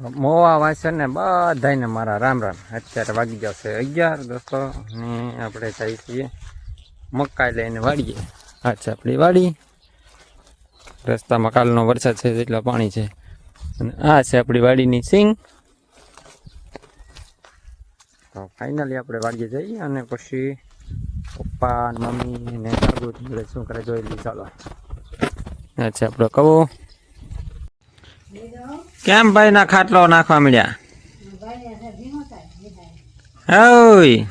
મોવા વાંચે ને બધાને મારા રામ રામ. અત્યારે વાગી જશે અગિયાર, દોસ્તો. ને આપણે જઈએ છીએ મકાઈ લઈને વાડીએ. આ છે આપણી વાડી. રસ્તામાં કાલનો વરસાદ છે એટલા પાણી છે. અને આ છે આપણી વાડીની સિંગ. તો ફાઇનલી આપણે વાડીએ જઈએ અને પછી પપ્પા, મમ્મી ને શું કરે જોઈ લઈ ચાલો. આ છે આપણો કવો. કેમ ભાઈ ના ખાટલો નાખવા મળ્યા ઓય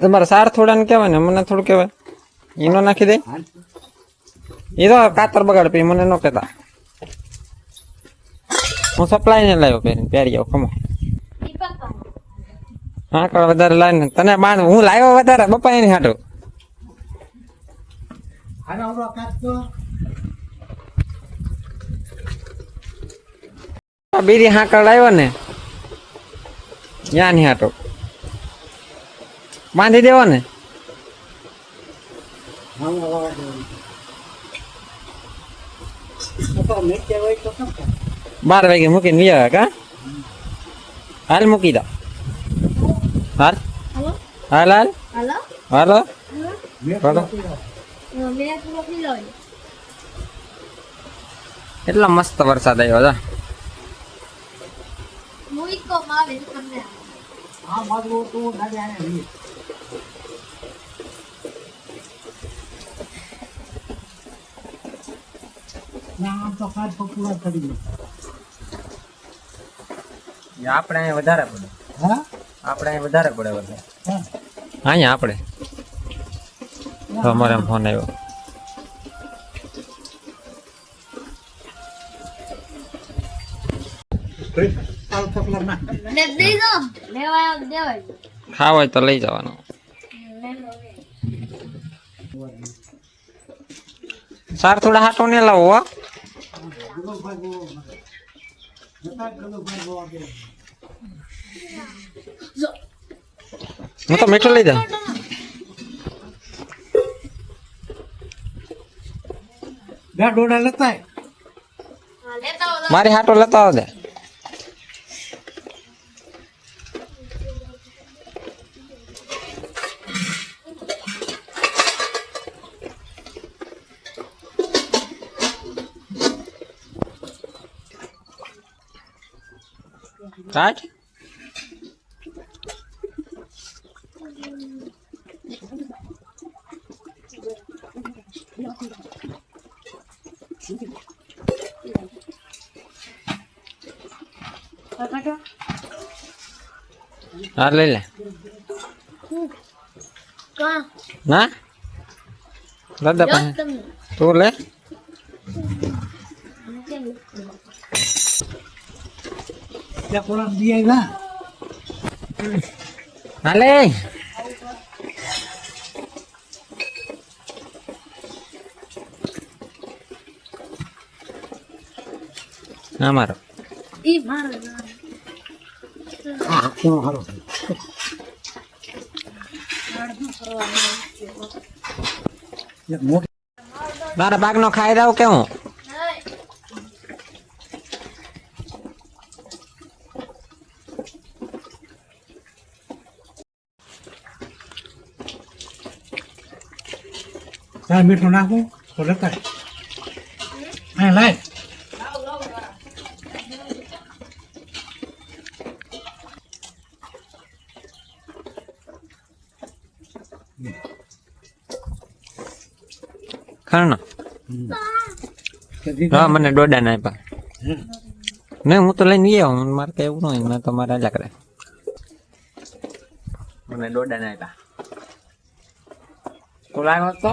તમારે સાર થોડા ને કહેવાય ને, મને થોડું કહેવાય. એનો નાખી દે. એ તો કાતર બગાડ પી મને ન કહેતા. હું સપ્લાય ને લાવ્યો પહેરીને, પહેરી આવો, ખમો. હા વધારે લાવીને તને બાણ હું લાવ્યો વધારે? બપા એની હાટો. બીરી હાંકડ લાવ્યો ને. યાની હાટો. બાંધી દેવો ને. બાર વાગે મૂકીને વ્યા કા? હાલ મૂકી દો. હાલ. હલો હાલ. હાલ. હલો. એટલો મસ્ત વરસાદ આવ્યો હતા હું આપણે અહીંયા વધારે પડે. આપણે વધારે પડે વરસાદ અહીંયા આપણે? તો અમારે ફોન આવ્યો. ખાવ હોય તો લઈ જવાનું. સાર થોડા હાટો ને લાવો હો તો મીઠું લઈ જાઉં. મારી હાટો લેતા આવો દે રાઈટ હા લઈ લે ના પાસે તમને તું લે કેમ હાલે હા મારો ઈ મારો ના. મારા બાગનો ખાઈ દઉં કે હું લાય મીઠું નાખું તો લેતા હા લાય ખાણ હા મને ડોડા ના આપ્યા નહીં હું તો લઈને ગયા હું મારે કઈ એવું નહીં મેં તો મારે અલગ કરે મને ડોડા ના આપ્યા તું લાવ્યો તો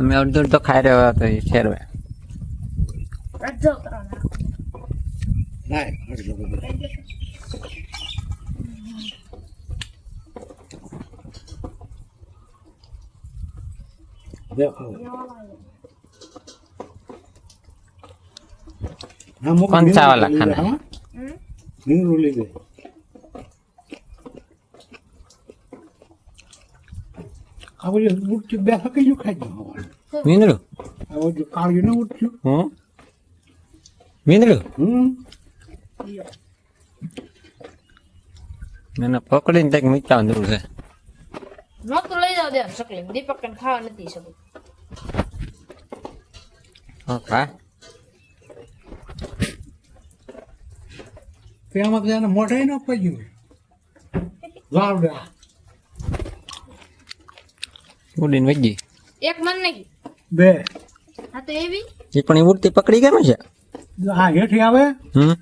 અમે અડધું તો ખાઈ રહ્યો તો એ ઠેરવે અડધો કરો નાખો. લાય અડધો બધો. દેખો હા, મૂકો. કંચાવાલા લીંબુ ખાના. હા? હમ? લીંબુ લીધે આ બધું ઉઠ્યું બે પકડીને કંઈક મીઠા જરૂર છે નહોતું લઈ જાવ દે સકલી દીપક ને ખાવા નથી શકું હા તેમાં મોઢે ન પડ્યું. લાવડા ઉડીને વજી એક મન નહીં. બે. હા તો એવી? એ પણ એ ઉડતી પકડી કેમ છે? આ હેઠી આવે? હમ.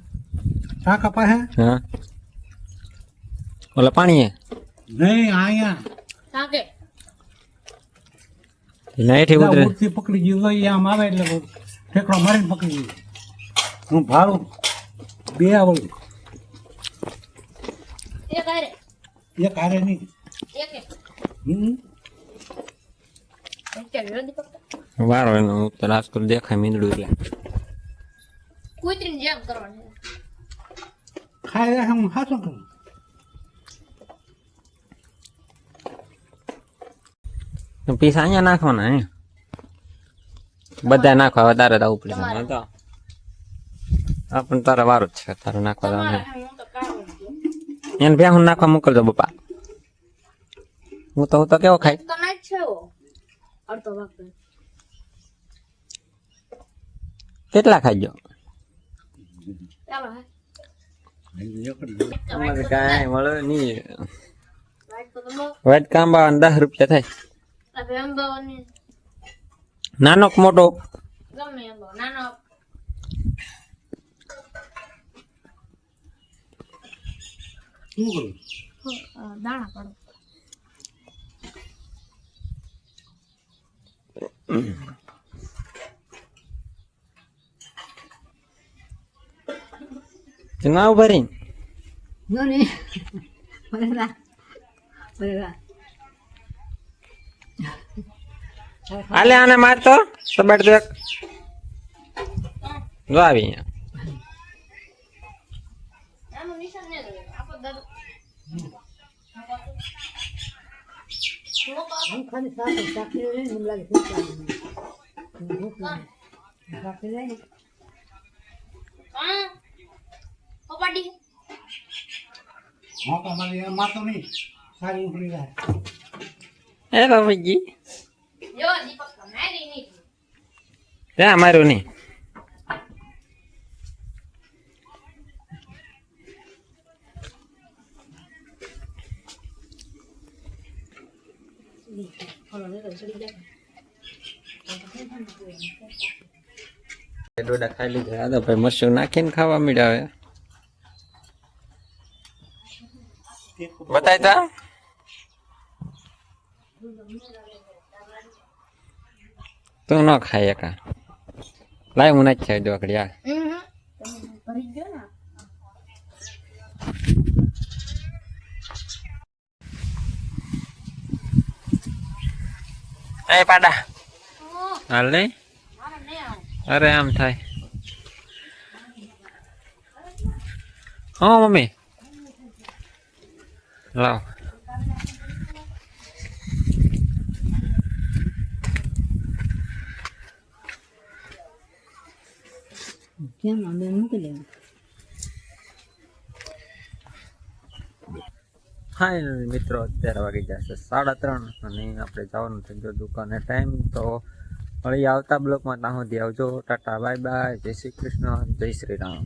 કાકા પાસે? હા. ઓલા પાણી નહીં અહીંયા. કાકે એના હેઠી ઉતરે. ઉડતી પકડી ગયું તો ઈ આમ આવે એટલે ઠેકડો મારીને પકડી ગયું. હું ભાડું બે આવડું એક હારે. એક હારે નહીં. એક એક. હમ એક કે વિરોધી દીપક વારો એનો હું તો રાજકોટ દેખાય મીંદડું એટલે. કૂતરીને જેમ કરવાનું. ખાઈ રહ્યા હું હાચું કરું પીસા અહીંયા નાખવાના હે? બધા નાખવા હવે તારે તો ઉપડી. તો પણ તારા વારો જ છે તારે નાખવા દો જવાનું હું તો કાઢું એને ભેહું નાખવા મોકલજો બપા હું તો હું તો કેવો ખાઈ અડધો ભાગ. કેટલા ગયો અમારે કાંઈ મળે નહીં. લાઈટ તો તમે વાટ કાંબા દસ રૂપિયા થાય. નાનો કે મોટો. દાણા પાડો. ના ઊભા રહી No, no. Verdad. Verdad. આલે આને મારતો સબાડ દેખ જો આવી અહીંયા આનું નિશાન નહીં રહ્યું. આપો દાદુ. હું ખાલી સાકર સાકરી લઈને મને લાગે ભૂખ લાગે. ભૂખ લાગે. સાકરી લઈને. કપાટી. હા તો મારી એમ મારતો નહીં સારી ઉપડી જાય એ બાબુજી જો દીપક તો મારી નહીં. ત્યાં માર્યું નહીં ડોડા ખાઈ લીધા તો ભાઈ મરચું નાખીને ખાવા મળ્યા હવે બતાય તા. તું ન ખાય એકા. લાય, હું નાખી દો યાર. એ પાડા ઓહ, હાલ નહીં મારે નહીં આવું. અરે આમ થાય હા મમ્મી લાવ કેમ અમે મૂકી દેવું હા મિત્રો, અત્યારે વાગી જશે સાડા ત્રણ અને આપણે જવાનું થઈ ગયું દુકાને ટાઈમ તો વળી આવતા બ્લોકમાં ત્યાં સુધી આવજો. ટાટા બાય બાય જય શ્રી કૃષ્ણ, જય શ્રી રામ.